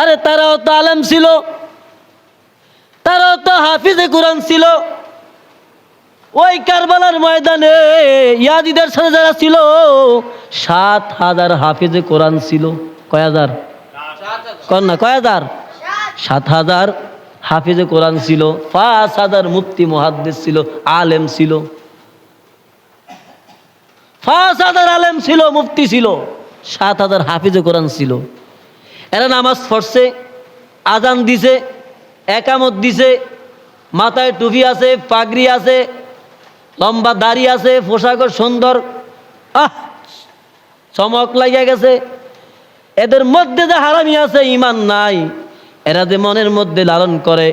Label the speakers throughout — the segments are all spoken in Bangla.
Speaker 1: আরে তারাও তো আলেম ছিল। তারাও তো হাফিজে কোরআন ছিল। ওই কারবালার ময়দানে ইয়াদিদের সাথে যারা ছিল, সাত হাজার হাফিজে কোরআন ছিল। কয় হাজার? না, কয় হাজার? সাত হাজার হাফিজে কোরআন ছিল। পাঁচ হাজার মুফতি মহাদ্দেশ ছিল, আলেম ছিল। পাঁচ হাজার আলেম ছিল, মুফতি ছিল। সাত হাজার হাফিজে কোরআন ছিল। এরা নামাজ পড়ছে, আজান দিছে, একামত দিছে, মাথায় টুপি আছে, পাগড়ি আছে, লম্বা দাড়ি আছে পোশাকও সুন্দর, আহ, চমক লাগিয়া গেছে। এদের মধ্যে যে হারামি আছে, ইমান নাই। এরা যে মনের মধ্যে লালন করে,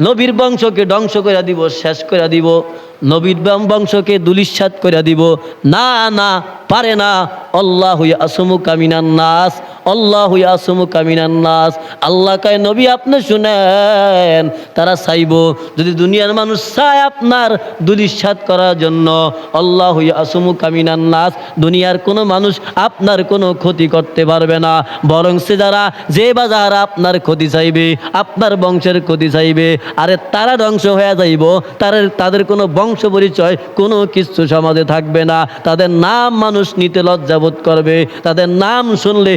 Speaker 1: নবীর বংশকে ধ্বংস করে দিব, শেষ করে দিব, নবীর বংশকে দুলিশ্বাত করে দিব। না না, পারে না। আল্লাহ আসমু কামিনান নাস। আল্লাহ আসমু কামিনান নাস। আল্লাহ কায়, নবী, আপনি শুনেন। তারা চাইব, যদি দুনিয়ার মানুষ চায় আপনার দুলিশ্বাত করার জন্য, আল্লাহ আসমু কামিনান নাস। দুনিয়ার কোনো মানুষ আপনার কোনো ক্ষতি করতে পারবে না। বরং সে যারা যে বা যারা আপনার ক্ষতি চাইবে, আপনার বংশের ক্ষতি চাইবে, আরে তারা ধ্বংস হয়ে যাইব। তাদের তাদের কোনো বংশ পরিচয় কোনো কিছু সমাজে থাকবে না। তাদের নাম মানুষ নিতে লজ্জাবোধ করবে। তাদের নাম শুনলে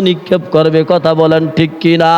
Speaker 1: নিক্ষেপ করবে কথা বলেন ঠিক কিনা?